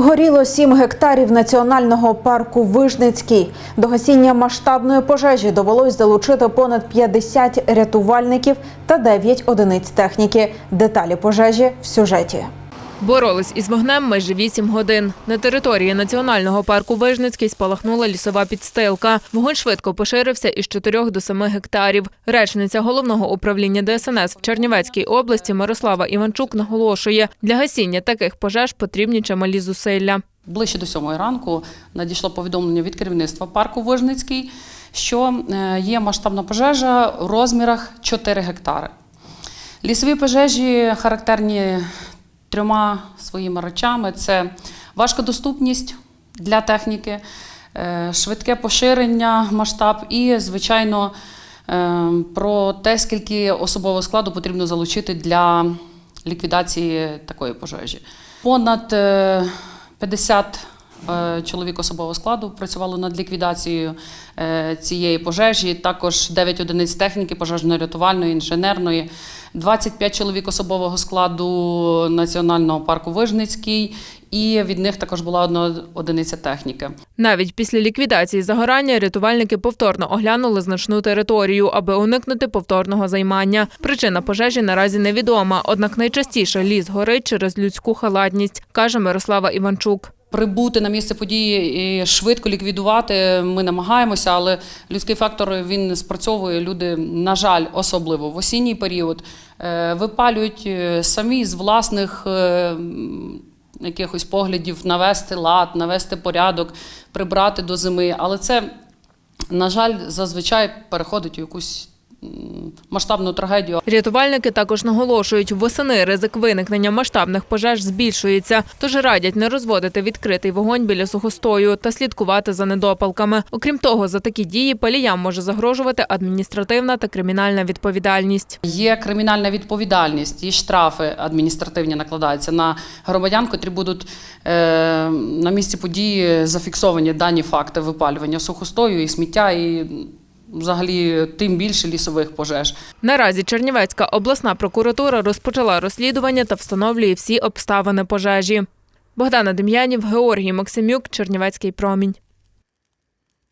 Горіло 7 гектарів національного парку Вижницький. До гасіння масштабної пожежі довелось залучити понад 50 рятувальників та 9 одиниць техніки. Деталі пожежі в сюжеті. Боролись із вогнем майже 8 годин. На території національного парку Вижницький спалахнула лісова підстилка. Вогонь швидко поширився із 4 до 7 гектарів. Речниця головного управління ДСНС в Чернівецькій області Мирослава Іванчук наголошує, для гасіння таких пожеж потрібні чималі зусилля. Ближче до сьомої ранку надійшло повідомлення від керівництва парку Вижницький, що е, є масштабна пожежа у розмірах 4 гектари. Лісові пожежі характерні трьома своїми речами: це важкодоступність для техніки, е, швидке поширення, масштаб і, звичайно, е, про те, скільки особового складу потрібно залучити для ліквідації такої пожежі. Понад е, 50 е, чоловік особового складу працювало над ліквідацією е, цієї пожежі. Також 9 одиниць техніки пожежно-рятувальної, інженерної, 25 чоловік особового складу Національного парку Вижницький, і від них також була одна одиниця техніки. Навіть після ліквідації загорання рятувальники повторно оглянули значну територію, аби уникнути повторного займання. Причина пожежі наразі невідома, однак найчастіше ліс горить через людську халатність, каже Мирослава Іванчук. Прибути на місце події і швидко ліквідувати ми намагаємося, але людський фактор він спрацьовує. Люди, на жаль, особливо в осінній період, е, випалюють е, самі з власних е, якихось поглядів навести лад, навести порядок, прибрати до зими. Але це, на жаль, зазвичай переходить у якусь масштабну трагедію. Рятувальники також наголошують, восени ризик виникнення масштабних пожеж збільшується, тож радять не розводити відкритий вогонь біля сухостою та слідкувати за недопалками. Окрім того, за такі дії паліям може загрожувати адміністративна та кримінальна відповідальність. Є кримінальна відповідальність і штрафи адміністративні накладаються на громадян, котрі будуть е, на місці події зафіксовані дані факти випалювання сухостою і сміття, і взагалі тим більше лісових пожеж. Наразі Чернівецька обласна прокуратура розпочала розслідування та встановлює всі обставини пожежі. Богдана Дем'янів, Георгій Максимюк, Чернівецький промінь.